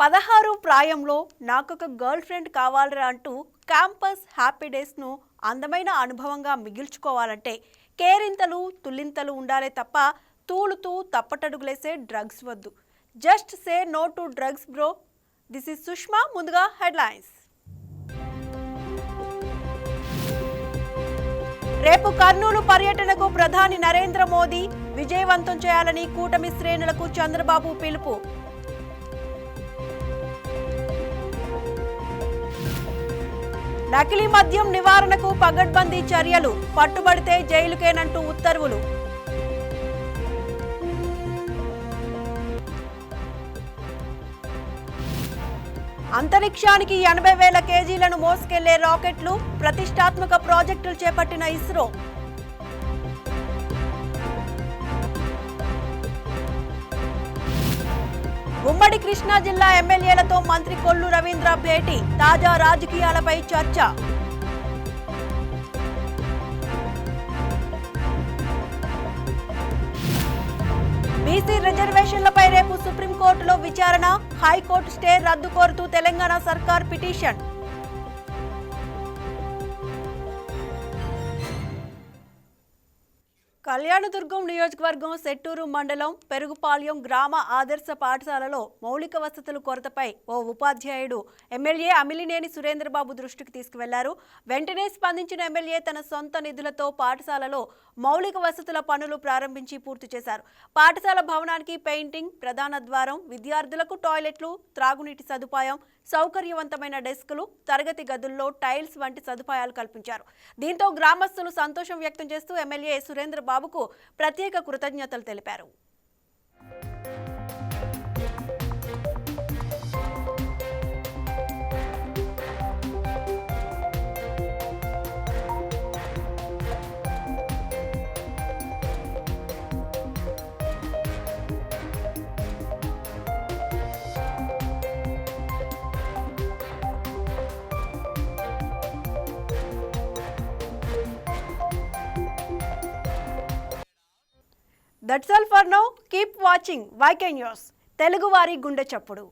పదహారు ప్రాయంలో నాకొక గర్ల్ ఫ్రెండ్ కావాలరా అంటూ క్యాంపస్ హ్యాపీ డేస్ను అందమైన అనుభవంగా మిగిల్చుకోవాలంటే కేరింతలు తుల్లింతలు ఉండాలే తప్ప తూలుతూ తప్పటడుగులేసే డ్రగ్స్ వద్దు. Just say no to drugs bro. This is Sushma ముందుగా హెడ్లైన్స్. రేపు కర్నూలు పర్యటనకు ప్రధాని నరేంద్ర మోదీ విజయవంతం చేయాలని కూటమి శ్రేణులకు చంద్రబాబు పిలుపు. నకిలీ మద్యం నివారణకు పగడ్బందీ చర్యలు. పట్టుబడితే జైలుకేనంటూ ఉత్తర్వులు. అంతరిక్షానికి ఎనభై వేల కేజీలను మోసుకెళ్ళే రాకెట్లు ప్రతిష్టాత్మక ప్రాజెక్టులు చేపట్టిన ఇస్రో. ఉమ్మడి కృష్ణా జిల్లా ఎమ్మెల్యేలతో మంత్రి కొల్లు రవీంద్ర భేటీ తాజా రాజకీయాలపై చర్చ. బీసీ రిజర్వేషన్లపై రేపు సుప్రీంకోర్టులో విచారణ హైకోర్టు స్టే రద్దు కోరుతూ తెలంగాణ సర్కార్ పిటిషన్. కళ్యాణదుర్గం నియోజకవర్గం సెట్టూరు మండలం పెరుగుపాళ్యం గ్రామ ఆదర్శ పాఠశాలలో మౌలిక వసతుల కొరతపై ఓ ఉపాధ్యాయుడు ఎమ్మెల్యే అమిలినేని సురేంద్రబాబు దృష్టికి తీసుకువెళ్ళారు. వెంటనే స్పందించిన ఎమ్మెల్యే తన సొంత నిధులతో పాఠశాలలో మౌలిక వసతుల పనులు ప్రారంభించి పూర్తి చేశారు. పాఠశాల భవనానికి పెయింటింగ్ ప్రధాన ద్వారం విద్యార్థులకు టాయిలెట్లు త్రాగునీటి సదుపాయం సౌకర్యవంతమైన డెస్కులు తరగతి గదుల్లో టైల్స్ వంటి సదుపాయాలు కల్పించారు. దీంతో గ్రామస్తులు సంతోషం వ్యక్తం చేస్తూ ఎమ్మెల్యే సురేంద్రబాబు బాబుకు ప్రత్యేక కృతజ్ఞతలు తెలిపారు. That's all for now. Keep watching. YK news తెలుగువారి గుండె చప్పుడు.